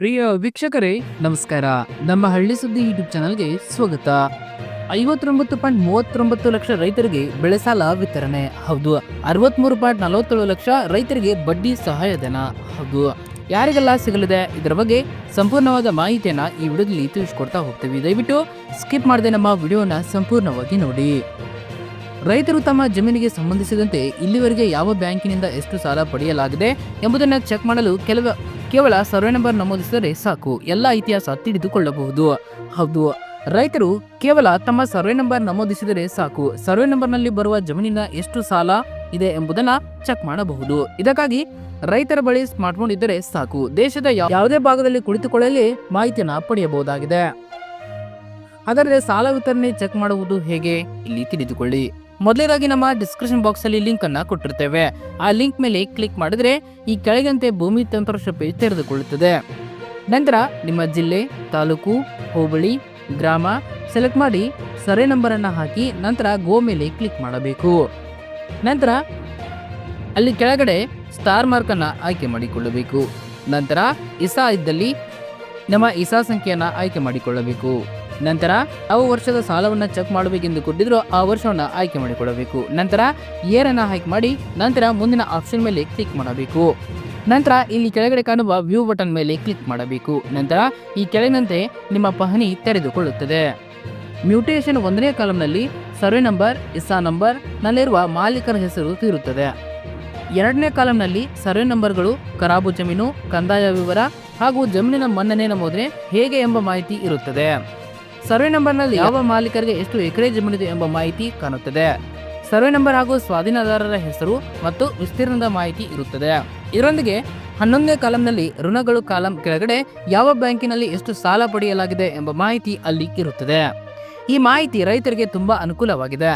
ಪ್ರಿಯ ವೀಕ್ಷಕರೇ, ನಮಸ್ಕಾರ. ನಮ್ಮ ಹಳ್ಳಿ ಸುದ್ದಿ ಯೂಟ್ಯೂಬ್ ಚಾನಲ್ಗೆ ಸ್ವಾಗತ. ಐವತ್ತೊಂಬತ್ತು ಪಾಯಿಂಟ್ ಮೂವತ್ತೊಂಬತ್ತು ಲಕ್ಷ ರೈತರಿಗೆ ಬೆಳೆ ಸಾಲ ವಿತರಣೆ. ಹೌದು, ಅರವತ್ಮೂರು ಪಾಯಿಂಟ್ ನಲವತ್ತೇಳು ಲಕ್ಷ ರೈತರಿಗೆ ಬಡ್ಡಿ ಸಹಾಯಧನ. ಹೌದು, ಯಾರಿಗೆಲ್ಲ ಸಿಗಲಿದೆ? ಇದರ ಬಗ್ಗೆ ಸಂಪೂರ್ಣವಾದ ಮಾಹಿತಿಯನ್ನು ಈ ವಿಡಿಯೋದಲ್ಲಿ ತಿಳಿಸ್ಕೊಡ್ತಾ ಹೋಗ್ತೀವಿ. ದಯವಿಟ್ಟು ಸ್ಕಿಪ್ ಮಾಡದೆ ನಮ್ಮ ವಿಡಿಯೋನ ಸಂಪೂರ್ಣವಾಗಿ ನೋಡಿ. ರೈತರು ತಮ್ಮ ಜಮೀನಿಗೆ ಸಂಬಂಧಿಸಿದಂತೆ ಇಲ್ಲಿವರೆಗೆ ಯಾವ ಬ್ಯಾಂಕಿನಿಂದ ಎಷ್ಟು ಸಾಲ ಪಡೆಯಲಾಗಿದೆ ಎಂಬುದನ್ನು ಚೆಕ್ ಮಾಡಲು ಕೆಲವು ಕೇವಲ ಸರ್ವೆ ನಂಬರ್ ನಮೂದಿಸಿದರೆ ಸಾಕು. ಎಲ್ಲ ಇತಿಹಾಸ ತಿಳಿದುಕೊಳ್ಳಬಹುದು. ಹೌದು. ರೈತರು ಕೇವಲ ತಮ್ಮ ಸರ್ವೆ ನಂಬರ್ ನಮೂದಿಸಿದರೆ ಸಾಕು. ಸರ್ವೆ ನಂಬರ್ನಲ್ಲಿ ಬರುವ ಜಮೀನಿನ ಎಷ್ಟು ಸಾಲ ಇದೆ ಎಂಬುದನ್ನ ಚೆಕ್ ಮಾಡಬಹುದು. ಇದಕ್ಕಾಗಿ ರೈತರ ಬಳಿ ಸ್ಮಾರ್ಟ್ಫೋನ್ ಇದ್ದರೆ ಸಾಕು. ದೇಶದ ಯಾವುದೇ ಭಾಗದಲ್ಲಿ ಕುಳಿತುಕೊಳ್ಳಲಿ ಮಾಹಿತಿಯನ್ನು ಪಡೆಯಬಹುದಾಗಿದೆ. ಅದರಲ್ಲಿ ಸಾಲ ವಿತರಣೆ ಚೆಕ್ ಮಾಡುವುದು ಹೇಗೆ? ಇಲ್ಲಿ ತಿಳಿದುಕೊಳ್ಳಿ. ಮೊದಲನೇದಾಗಿ ನಮ್ಮ ಡಿಸ್ಕ್ರಿಪ್ಷನ್ ಬಾಕ್ಸ್ ಅಲ್ಲಿ ಲಿಂಕ್ ಅನ್ನ ಕೊಟ್ಟಿರ್ತೇವೆ. ಆ ಲಿಂಕ್ ಮೇಲೆ ಕ್ಲಿಕ್ ಮಾಡಿದ್ರೆ ಈ ಕೆಳಗಂತೆ ಭೂಮಿ ತಂತ್ರಾಂಶ ಪೇಜ್ ತೆರೆದುಕೊಳ್ಳುತ್ತದೆ. ನಂತರ ನಿಮ್ಮ ಜಿಲ್ಲೆ, ತಾಲೂಕು, ಹೋಬಳಿ, ಗ್ರಾಮ ಸೆಲೆಕ್ಟ್ ಮಾಡಿ ಸರೆ ನಂಬರ್ ಅನ್ನ ಹಾಕಿ ನಂತರ ಗೋ ಮೇಲೆ ಕ್ಲಿಕ್ ಮಾಡಬೇಕು. ನಂತರ ಅಲ್ಲಿ ಕೆಳಗಡೆ ಸ್ಟಾರ್ ಮಾರ್ಕ್ ಅನ್ನ ಆಯ್ಕೆ ಮಾಡಿಕೊಳ್ಳಬೇಕು. ನಂತರ ಇಸಾ ಇದ್ದಲ್ಲಿ ನಮ್ಮ ಇಸಾ ಸಂಖ್ಯೆಯನ್ನು ಆಯ್ಕೆ ಮಾಡಿಕೊಳ್ಳಬೇಕು. ನಂತರ ಅವು ವರ್ಷದ ಸಾಲವನ್ನ ಚೆಕ್ ಮಾಡಬೇಕೆಂದು ಕೊಟ್ಟಿದ್ರು ಆ ವರ್ಷವನ್ನ ಆಯ್ಕೆ ಮಾಡಿಕೊಳ್ಳಬೇಕು ನಂತರ ಏರನ್ನ ಆಯ್ಕೆ ಮಾಡಿ ನಂತರ ಮುಂದಿನ ಆಪ್ಷನ್ ಮೇಲೆ ಕ್ಲಿಕ್ ಮಾಡಬೇಕು. ನಂತರ ಇಲ್ಲಿ ಕೆಳಗಡೆ ಕಾಣುವ ವ್ಯೂ ಬಟನ್ ಮೇಲೆ ಕ್ಲಿಕ್ ಮಾಡಬೇಕು. ನಂತರ ಈ ಕೆಳಗಿನಂತೆ ನಿಮ್ಮ ಪಹಣಿ ತೆರೆದುಕೊಳ್ಳುತ್ತದೆ. ಮ್ಯೂಟೇಷನ್ ಒಂದನೇ ಕಾಲಂನಲ್ಲಿ ಸರ್ವೆ ನಂಬರ್ ಇಸಾ ನಂಬರ್ ನಲ್ಲಿರುವ ಮಾಲೀಕರ ಹೆಸರು ತೀರುತ್ತದೆ ಎರಡನೇ ಕಾಲಂನಲ್ಲಿ ಸರ್ವೆ ನಂಬರ್ಗಳು ಖರಾಬು ಜಮೀನು, ಕಂದಾಯ ವಿವರ ಹಾಗೂ ಜಮೀನಿನ ಮನ್ನಣೆ ನಮೋದನೆ ಹೇಗೆ ಎಂಬ ಮಾಹಿತಿ ಇರುತ್ತದೆ. ಸರ್ವೆ ನಂಬರ್ನಲ್ಲಿ ಯಾವ ಮಾಲೀಕರಿಗೆ ಎಷ್ಟು ಎಕರೆ ಜಮೀನಿದೆ ಎಂಬ ಮಾಹಿತಿ ಕಾಣುತ್ತದೆ. ಸರ್ವೆ ನಂಬರ್ ಹಾಗೂ ಸ್ವಾಧೀನದಾರರ ಹೆಸರು ಮತ್ತು ವಿಸ್ತೀರ್ಣದ ಮಾಹಿತಿ ಇರುತ್ತದೆ. ಇದರೊಂದಿಗೆ ಹನ್ನೊಂದನೇ ಕಾಲಂನಲ್ಲಿ ಋಣಗಳು ಕಾಲಂ ಕೆಳಗಡೆ ಯಾವ ಬ್ಯಾಂಕಿನಲ್ಲಿ ಎಷ್ಟು ಸಾಲ ಪಡೆಯಲಾಗಿದೆ ಎಂಬ ಮಾಹಿತಿ ಅಲ್ಲಿ ಇರುತ್ತದೆ. ಈ ಮಾಹಿತಿ ರೈತರಿಗೆ ತುಂಬಾ ಅನುಕೂಲವಾಗಿದೆ.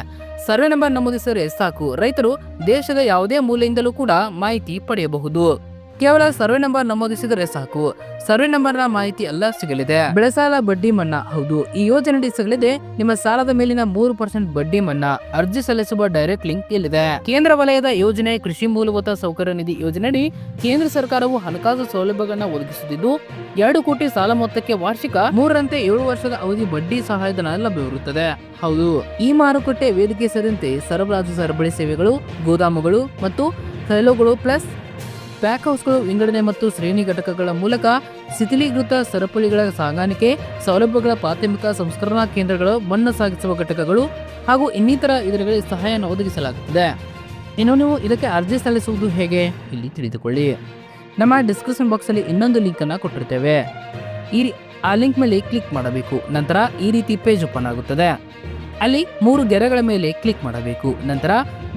ಸರ್ವೆ ನಂಬರ್ ನಮೂದಿಸಿದರೆ ಸಾಕು. ರೈತರು ದೇಶದ ಯಾವುದೇ ಮೂಲೆಯಿಂದಲೂ ಕೂಡ ಮಾಹಿತಿ ಪಡೆಯಬಹುದು. ಕೇವಲ ಸರ್ವೆ ನಂಬರ್ ನಮೂದಿಸಿದರೆ ಸಾಕು. ಸರ್ವೆ ನಂಬರ್ನ ಮಾಹಿತಿ ಎಲ್ಲ ಸಿಗಲಿದೆ. ಬೆಳೆ ಸಾಲ ಬಡ್ಡಿ ಮನ್ನಾ, ಹೌದು. ಈ ಯೋಜನೆಯಡಿ ಸಿಗಲಿದೆ ನಿಮ್ಮ ಸಾಲದ ಮೇಲಿನ ಮೂರು ಪರ್ಸೆಂಟ್ ಬಡ್ಡಿ ಮನ್ನಾ. ಅರ್ಜಿ ಸಲ್ಲಿಸುವ ಡೈರೆಕ್ಟ್ ಲಿಂಕ್ ಇಲ್ಲಿದೆ. ಕೇಂದ್ರ ವಲಯದ ಯೋಜನೆ, ಕೃಷಿ ಮೂಲಭೂತ ಸೌಕರ್ಯ ನಿಧಿ ಯೋಜನೆಯಡಿ ಕೇಂದ್ರ ಸರ್ಕಾರವು ಹಣಕಾಸು ಸೌಲಭ್ಯಗಳನ್ನ ಒದಗಿಸುತ್ತಿದ್ದು, ಎರಡು ಕೋಟಿ ಸಾಲ ಮೊತ್ತಕ್ಕೆ ವಾರ್ಷಿಕ ಮೂರರಂತೆ ಏಳು ವರ್ಷದ ಅವಧಿ ಬಡ್ಡಿ ಸಹಾಯಧನ ಲಭ್ಯವಿರುತ್ತದೆ. ಹೌದು. ಈ ಮಾರುಕಟ್ಟೆ ವೇದಿಕೆ ಸೇರಿದಂತೆ ಸರಬರಾಜು ಸರಬಳಿ ಸೇವೆಗಳು, ಗೋದಾಮುಗಳು ಮತ್ತು ಸೈಲೋಗಳು ಪ್ಲಸ್ ಪ್ಯಾಕ್ ಹೌಸ್ಗಳು ವಿಂಗಡಣೆ ಮತ್ತು ಶ್ರೇಣಿ ಘಟಕಗಳ ಮೂಲಕ ಶಿಥಿಲೀಕೃತ ಸರಪಳಿಗಳ ಸಾಗಾಣಿಕೆ, ಸೌಲಭ್ಯಗಳ ಪ್ರಾಥಮಿಕ ಸಂಸ್ಕರಣಾ ಕೇಂದ್ರಗಳು, ಮಣ್ಣು ಸಾಗಿಸುವ ಘಟಕಗಳು ಹಾಗೂ ಇನ್ನಿತರ ಇದರಲ್ಲಿ ಸಹಾಯವನ್ನು ಒದಗಿಸಲಾಗುತ್ತದೆ. ಇನ್ನು ನೀವು ಇದಕ್ಕೆ ಅರ್ಜಿ ಸಲ್ಲಿಸುವುದು ಹೇಗೆ? ಇಲ್ಲಿ ತಿಳಿದುಕೊಳ್ಳಿ. ನಮ್ಮ ಡಿಸ್ಕ್ರಿಪ್ಷನ್ ಬಾಕ್ಸಲ್ಲಿ ಇನ್ನೊಂದು ಲಿಂಕನ್ನು ಕೊಟ್ಟಿರ್ತೇವೆ. ಈ ಆ ಲಿಂಕ್ ಮೇಲೆ ಕ್ಲಿಕ್ ಮಾಡಬೇಕು. ನಂತರ ಈ ರೀತಿ ಪೇಜ್ ಓಪನ್ ಆಗುತ್ತದೆ. ಅಲ್ಲಿ ಮೂರು ಗೆರೆಗಳ ಮೇಲೆ ಕ್ಲಿಕ್ ಮಾಡಬೇಕು. ನಂತರ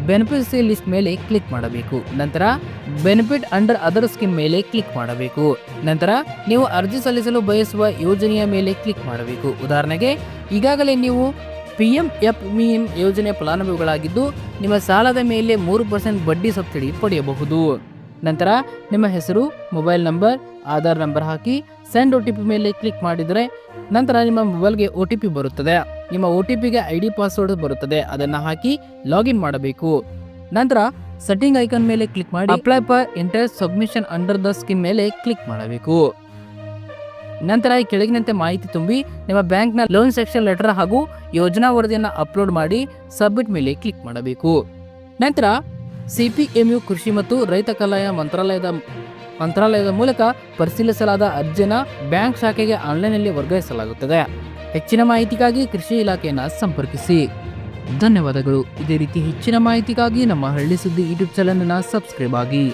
ಬೆನಿಫಿಷರಿ ಲಿಸ್ಟ್ ಮೇಲೆ ಕ್ಲಿಕ್ ಮಾಡಬೇಕು. ನಂತರ ಬೆನಿಫಿಟ್ ಅಂಡರ್ ಅದರ್ ಸ್ಕೀಮ್ ಮೇಲೆ ಕ್ಲಿಕ್ ಮಾಡಬೇಕು. ನಂತರ ನೀವು ಅರ್ಜಿ ಸಲ್ಲಿಸಲು ಬಯಸುವ ಯೋಜನೆಯ ಮೇಲೆ ಕ್ಲಿಕ್ ಮಾಡಬೇಕು. ಉದಾಹರಣೆಗೆ, ಈಗಾಗಲೇ ನೀವು P M F V M ಯೋಜನೆ ಫಲಾನುಭವಿಗಳಾಗಿದ್ದು, ನಿಮ್ಮ ಸಾಲದ ಮೇಲೆ ಮೂರು ಪರ್ಸೆಂಟ್ ಬಡ್ಡಿ ಸಬ್ಸಿಡಿ ಪಡೆಯಬಹುದು. ನಂತರ ನಿಮ್ಮ ಹೆಸರು ಮೊಬೈಲ್ ನಂಬರ್ ಆಧಾರ್ ನಂಬರ್ ಹಾಕಿ ಸೆಂಡ್ ಒ ಟಿ ಪಿ ಮೇಲೆ ಕ್ಲಿಕ್ ಮಾಡಿದರೆ ನಂತರ ನಿಮ್ಮ ಮೊಬೈಲ್ಗೆ ಒ ಟಿ ಪಿ ಬರುತ್ತದೆ. ನಿಮ್ಮ ಒ ಟಿ ಪಿಗೆ ಐ ಡಿ ಪಾಸ್ವರ್ಡ್ ಬರುತ್ತದೆ, ಅದನ್ನು ಹಾಕಿ ಲಾಗಿನ್ ಮಾಡಬೇಕು. ನಂತರ ಸೆಟ್ಟಿಂಗ್ ಐಕಾನ್ ಮೇಲೆ ಕ್ಲಿಕ್ ಮಾಡಿ apply for interest submission under the scheme ಮೇಲೆ ಕ್ಲಿಕ್ ಮಾಡಬೇಕು. ನಂತರ ಈ ಕೆಳಗಿನಂತೆ ಮಾಹಿತಿ ತುಂಬಿ ನಿಮ್ಮ ಬ್ಯಾಂಕ್ನ ಲೋನ್ ಸೆಕ್ಷನ್ ಲೆಟರ್ ಹಾಗೂ ಯೋಜನಾ ವರದಿಯನ್ನು ಅಪ್ಲೋಡ್ ಮಾಡಿ ಸಬ್ಮಿಟ್ ಮೇಲೆ ಕ್ಲಿಕ್ ಮಾಡಬೇಕು. ನಂತರ ಸಿ ಪಿ ಎಂ ಸಿಪಿಎಂಯು ಕೃಷಿ ಮತ್ತು ರೈತ ಕಲ್ಯಾಣ ಮಂತ್ರಾಲಯದ ಮಂತ್ರಾಲಯದ ಮೂಲಕ ಪರಿಶೀಲಿಸಲಾದ ಅರ್ಜಿಯನ್ನು ಬ್ಯಾಂಕ್ ಶಾಖೆಗೆ ಆನ್ಲೈನ್ನಲ್ಲಿ ವರ್ಗಾಯಿಸಲಾಗುತ್ತದೆ. ಹೆಚ್ಚಿನ ಮಾಹಿತಿಗಾಗಿ ಕೃಷಿ ಇಲಾಖೆಯನ್ನು ಸಂಪರ್ಕಿಸಿ. ಧನ್ಯವಾದಗಳು. ಇದೇ ರೀತಿ ಹೆಚ್ಚಿನ ಮಾಹಿತಿಗಾಗಿ ನಮ್ಮ ಹಳ್ಳಿ ಸುದ್ದಿ ಯೂಟ್ಯೂಬ್ ಚಾನಲ್ ಸಬ್ಸ್ಕ್ರೈಬ್ ಆಗಿ.